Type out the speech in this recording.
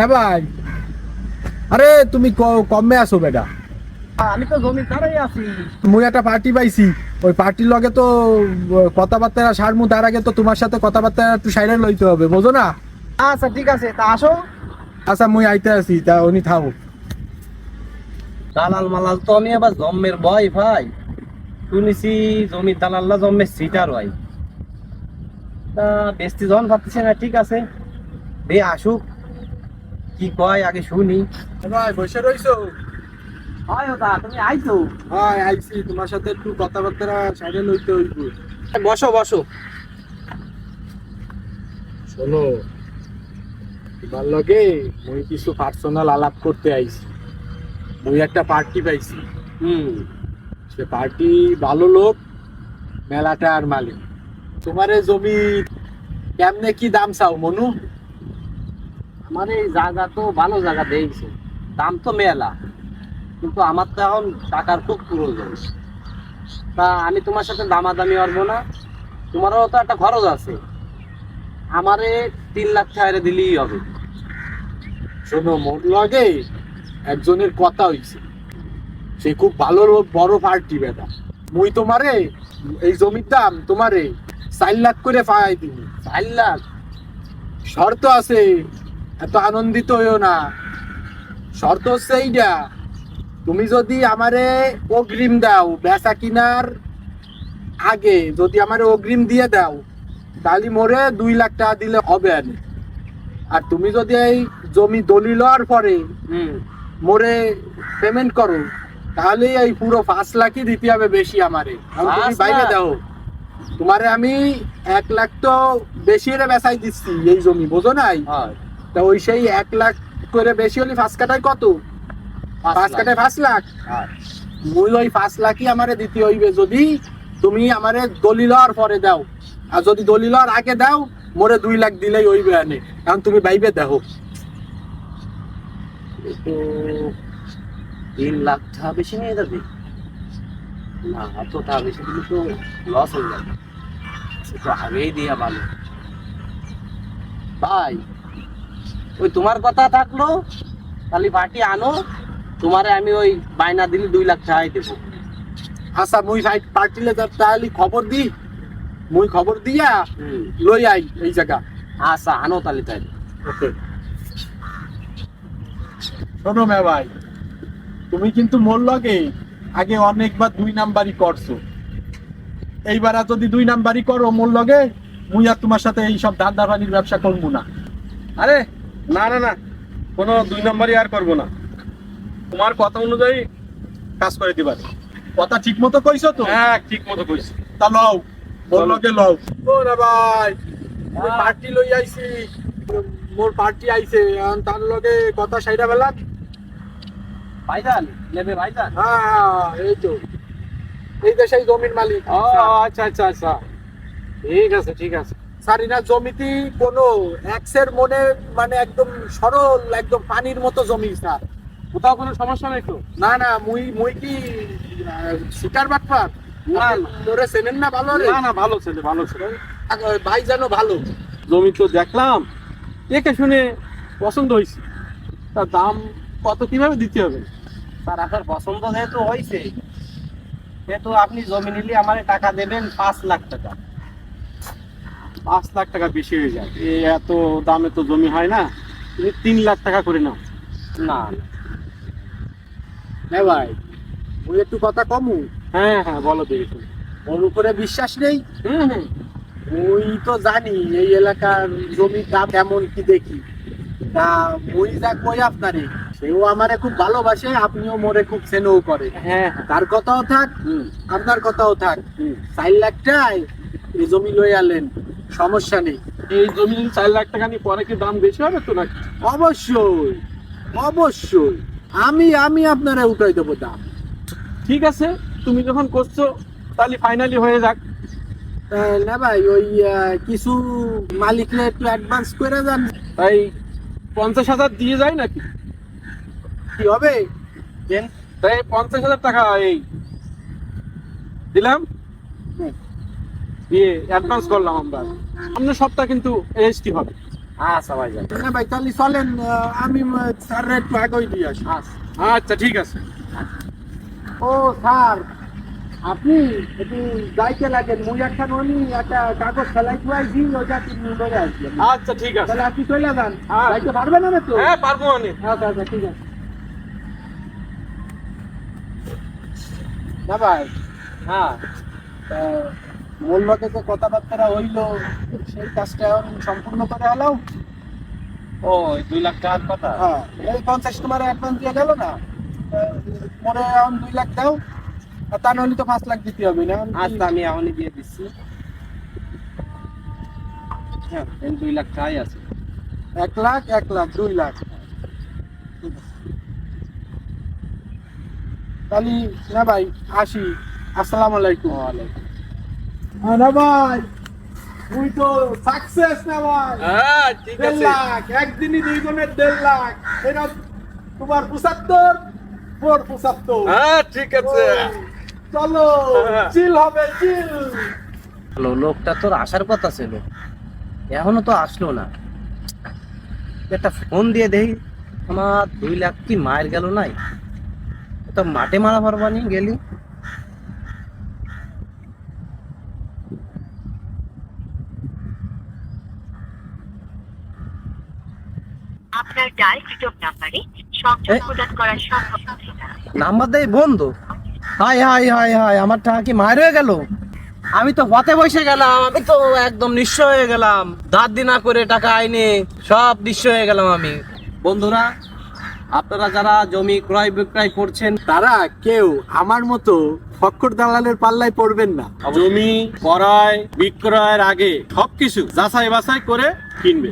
না ভাই। আরে তুমি কমে আসো বেটা। আমি তো জমি তারাই আছি। মুই একটা পার্টি পাইছি। ওই পার্টির লগে তো কথাবার্তা সারমু তার আগে তো তোমার সাথে কথাবার্তা একটু সাইডে লইতে হবে বোঝো না? আচ্ছা ঠিক আছে তা আসো। আচ্ছা মুই আইতে আছি তা উনি থাও দালাল মালাল তো আমি আবার জম্মের ভয় ভাই। শুনেছি জমির দালাল্লা জম্মের সিটার হয়। তা বেশি জন ভাবতেছে না ঠিক আছে। দে আসুক। কি কয় আগে শুনি। ভাই বসে রইছো? হয় ওটা তুমি আইছো? হয় আইছি। তোমার সাথে একটু কথাবার্তা সাইডে লইতে হইব। বসো বসো। শোনো তোমার লগে মুই কিছু পার্সোনাল আলাপ করতে আইছি। মুই একটা পার্টি পাইছি। হুম। সে পার্টি ভালো লোক মেলাটা আর মালিক। তোমারে জমি কেমনে কি দাম চাও মনু? আমার এই জায়গা তো ভালো জায়গা দেখছে। দাম তো মেলা। কিন্তু আমার তো এখন টাকার খুব প্রয়োজন। তা আমি তোমার সাথে দামাদামি পারব না। তোমারও তো একটা খরচ আছে। আমারে তিন লাখ টাকা দিলেই হবে। শোনো মোর লগে একজনের কথা হইছে। সে খুব ভালো বড় পার্টি বেটা। মুই তোমারে এই জমির দাম তোমারে চার লাখ করে পাই দিবি চার লাখ? শর্ত আছে এত আনন্দিত হইও না। শর্ত হচ্ছে এইটা তুমি যদি আমারে অগ্রিম দাও বেচা কিনার আগে যদি আমারে অগ্রিম দিয়ে দাও তাহলে মোরে দুই লাখ টাকা দিলে হবে আর তুমি যদি এই জমি দলিল হওয়ার পরে মোরে পেমেন্ট করো তাহলে এই পুরো পাঁচ লাখই দিতে হবে বেশি আমারে। তুমি বাইরে দাও। তোমারে আমি এক লাখ তো বেশি বেচাই দিচ্ছি এই জমি বোঝো নাই? হয়। তা ওই সেই এক লাখ করে বেশি হলে পাঁচ কাটায় কত? পাঁচ কাটায় পাঁচ লাখ? হয়। মুই ওই পাঁচ লাখই আমারে দিতে হইবে। যদি তুমি আমারে দলিল হওয়ার পরে দাও আর যদি দলিল হওয়ার আগে দাও মোরে দুই লাখ দিলেই হইবে আনে কারণ তুমি বাইবে দেখো। তো তিন লাখ টাকা বেশি নিয়ে যাবে? না অত টাকা বেশি দিলে তো লস হয়ে যাবে। তো আগেই দিয়া ভালো। ভাই ওই তোমার কথা থাকল তাহলে পার্টি আনো তোমারে আমি ওই বায়না দিলে দুই লাখ টাকাই দেবো। আচ্ছা মুই ফাইট পার্টিলে তাহলে খবর দি মুই খবর দিয়া লই আই এই জায়গা। আচ্ছা আনো তাহলে ওকে। শোনো মে ভাই তুমি কিন্তু মোর লগে আগে অনেকবার দুই নাম্বারই করছ। এইবার আর যদি দুই নাম্বারই করো মোর লগে মুই আর তোমার সাথে এই সব ধান্দা পানির ব্যবসা করব না। আরে না না না কোনো দুই নম্বরই আর করব না। তোমার কথা অনুযায়ী কাজ করে দিবার কথা ঠিক মতো কইছো তো? হ্যাঁ ঠিক মতো কইছি। তা লও চলো। লও। ও না ভাই পার্টি লই আইছি। মোর পার্টি আইছে তার লগে কথা সাইডা বেলা ভাইজান নেবে ভাইজান? হ্যাঁ এই তো। এই দেশেই জমির মালিক। ও আচ্ছা আচ্ছা আচ্ছা। ঠিক আছে ঠিক আছে। সারিনা জমিটি কোনো এক্সের মনে মানে একদম সরল একদম পানির মতো জমি স্যার। কোথাও কোনো সমস্যা নেই তো? না না মুই মুই কি শিকার বাটপার? না। তোরে চেনেন না ভালো রে? না না ভালো ছেলে ভালো ছেলে। ভাই জানো ভালো। জমি তো দেখলাম দেখে শুনে পছন্দ হয়েছে। তার দাম কত কীভাবে দিতে হবে? স্যার আপনার পছন্দ যেহেতু হয়েছে সেহেতু আপনি জমি নিলে আমার টাকা দেবেন পাঁচ লাখ টাকা। পাঁচ লাখ টাকা বেশি হয়ে যায়। এই এত দামে তো জমি হয় না তুমি তিন লাখ টাকা করে নাও। না। হ্যাঁ ভাই। মুই একটু কথা কমু? হ্যাঁ হ্যাঁ বলো দেখি ওর উপরে বিশ্বাস নেই? হুম হুম। মুই তো জানি এই এলাকার জমির দাম কেমন কি দেখি। তা মুই যা কই আপনারে? সেও আমারে খুব ভালোবাসে আপনিও মোরে খুব স্নেহ করে। হ্যাঁ হ্যাঁ। তার কথাও থাক আপনার কথাও থাক। চার লাখ টাকায় এই জমি লই আলেন। সমস্যা নেই। এই জমি যদি চার লাখ টাকা নিয়ে পরে কি দাম বেশি হবে তো নাকি? অবশ্যই অবশ্যই। আমি আমি আপনারা উঠাই দেবো দাম। ঠিক আছে তুমি যখন করছ তাহলে ফাইনালি হয়ে যাক। না ভাই ওই কিছু মালিকরা একটু অ্যাডভান্স করে যান। তাই পঞ্চাশ হাজার দিয়ে যায় নাকি? কি হবে? তাই পঞ্চাশ হাজার টাকা এই দিলাম। দিয়ে অ্যাডভান্স করলাম আমরা। সামনের সপ্তাহ কিন্তু রেজিস্ট্রি হবে। আচ্ছা ভাইজান না ভাই তাহলে চলেন আমি স্যার একটু আগেই দিয়ে আসি। আচ্ছা আচ্ছা ঠিক আছে। ও স্যার আপনি একটু যাইতে লাগেন। মুই একটা ননি একটা কাগজ ফেলাই খুয়াইছি ওইটা তিন ধরে আসছি আচ্ছা ঠিক আছে। তাহলে আপনি চলে যান। হ্যাঁ। যাইতে পারবেন না তো? হ্যাঁ পারব আমি আচ্ছা আচ্ছা ঠিক আছে। না ভাই হ্যাঁ তা মূল লোকে যে কথাবার্তা হইল সেই কাজটা এখন সম্পূর্ণ করে হলাম ও দুই লাখ টাকার কথা? হ্যাঁ এই পঞ্চাশ তোমার অ্যাডভান্স দিয়ে গেল না? মনে এখন দুই লাখ দাও আর তা নাহলে তো পাঁচ লাখ দিতে হবে না। আচ্ছা আমি এখনই দিয়ে দিচ্ছি। হ্যাঁ দুই লাখ টাকাই আছে। এক লাখ এক লাখ দুই লাখ। তাহলে না ভাই আসি। আসসালামু আলাইকুম। হ্যাঁ, না ভাই। তুই তো সাকসেস না ভাই। হ্যাঁ ঠিক দেড় লাখ একদিনই দুই গুণের দেড় লাখ। এটা তোমার পঁচাত্তর ফোর পঁচাত্তর। হ্যাঁ ঠিক আছে। চলো হ্যাঁ। চিল হবে চিল হ্যালো লোকটা তোর আসার কথা ছিল। এখনও তো আসলো না। একটা ফোন দিয়ে দেই। আমার দুই লাখ কি মায়ের গেল নাই? তো মাঠে মারা পারবানি গেলি আপনার ডায়ালকৃত নাম্বারে সংযোগ প্রদান করা সম্ভব হচ্ছে না। নাম্বার দেই বন্ধ। হাই হাই হাই হাই আমার টাকা কি মায়ের হয়ে গেল? আমি তো হতে বসে গেলাম আমি তো একদম নিঃস্ব হয়ে গেলাম। দাঁত দিনা করে টাকা আইনে সব নিঃস্ব হয়ে গেলাম আমি। বন্ধুরা আপনারা যারা জমি ক্রয় বিক্রয় করছেন তারা কেউ আমার মতো ফক্কর দালালের পাল্লায় পড়বেন না। জমি ক্রয় বিক্রয়ের আগে সবকিছু যাচাই বাছাই করে কিনবে